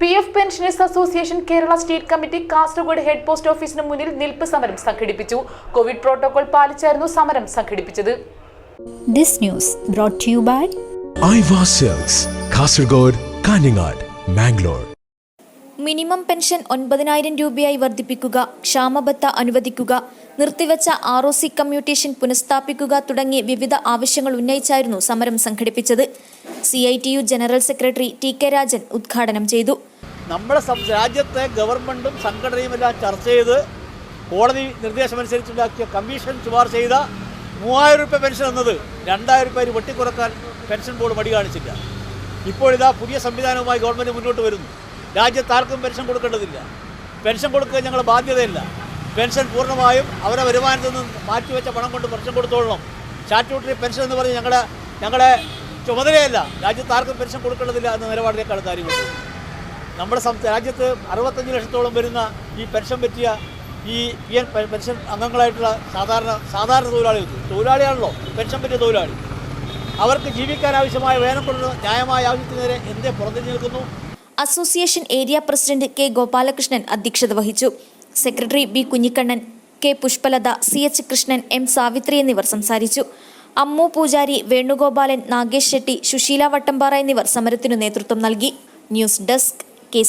P F pensioners association Kerala state committee Kasaragod head post ഓഫീസിന് മുന്നിൽ നിൽപ്പ് സമരം സംഘടിപ്പിച്ചു. കോവിഡ് പ്രോട്ടോകോൾ പാലിച്ചായിരുന്നു സമരം സംഘടിപ്പിച്ചത്. This news brought to you by Aiwa sales Kasaragod Kanhangad Mangalore minimum pension ഒൻപതിനായിരം രൂപയായി വർദ്ധിപ്പിക്കുക ക്ഷാമബത്ത അനുവദിക്കുക നിർത്തിവച്ച ആർ ഒ സി കമ്മ്യൂട്ടേഷൻ പുനഃസ്ഥാപിക്കുക തുടങ്ങിയ വിവിധ ആവശ്യങ്ങൾ ഉന്നയിച്ചായിരുന്നു സമരം സംഘടിപ്പിച്ചത്. C I T U general secretary T K Rajan ഉദ്ഘാടനം ചെയ്തു. നമ്മുടെ രാജ്യത്തെ ഗവൺമെന്റും സംഘടനയും എല്ലാം ചർച്ച ചെയ്ത് കോടതി നിർദ്ദേശമനുസരിച്ചുണ്ടാക്കിയ കമ്മീഷൻ ശുപാർശ ചെയ്ത മൂവായിരം രൂപ പെൻഷൻ എന്നത് രണ്ടായിരം രൂപ വെട്ടിക്കുറക്കാൻ പെൻഷൻ ബോർഡ് മടി കാണിച്ചില്ല. ഇപ്പോഴിതാ പുതിയ സംവിധാനവുമായി ഗവൺമെന്റ് മുന്നോട്ട് വരുന്നു. രാജ്യത്ത് ആർക്കും പെൻഷൻ കൊടുക്കേണ്ടതില്ല. പെൻഷൻ കൊടുക്കുക ഞങ്ങൾ ബാധ്യതയില്ല. പെൻഷൻ പൂർണമായും അവരെ വരുമാനത്തിൽ നിന്ന് മാറ്റിവെച്ച പണം കൊണ്ട് പെൻഷൻ കൊടുത്തോളണം. സ്റ്റാറ്റ്യൂട്ടറി പെൻഷൻ എന്ന് പറഞ്ഞ് ഞങ്ങളുടെ ഞങ്ങളുടെ ചുമതലയല്ല. രാജ്യത്ത് ആർക്കും പെൻഷൻ കൊടുക്കേണ്ടതില്ല എന്ന നിലപാടിലേക്കാണ് കാര്യങ്ങൾ നമ്മുടെ സംസ്ഥാന രാജ്യത്ത് അറുപത്തഞ്ച് ലക്ഷത്തോളം വരുന്ന ഈ പെൻഷൻ പറ്റിയ ഈ പി എൻ പെൻഷൻ അംഗങ്ങളായിട്ടുള്ള സാധാരണ സാധാരണ തൊഴിലാളികൾക്ക് തൊഴിലാളിയാണല്ലോ പെൻഷൻ പറ്റിയ തൊഴിലാളി. അവർക്ക് ജീവിക്കാൻ ആവശ്യമായ വേതനം കൊടുക്കുന്ന ന്യായമായ ആവശ്യത്തിനെതിരെ എന്തേ പുറത്തിരിഞ്ഞ് നിൽക്കുന്നു? Association area president K Gopalakrishnan അധ്യക്ഷത വഹിച്ചു. Secretary B Kunhikannan K Pushpalatha C H Krishnan M Savithri എന്നിവർ സംസാരിച്ചു. അമ്മു പൂജാരി വേണുഗോപാലൻ നാഗേഷ് ഷെട്ടി സുശീല വട്ടംപാറ എന്നിവർ സമരത്തിനു നേതൃത്വം നൽകി. News desk K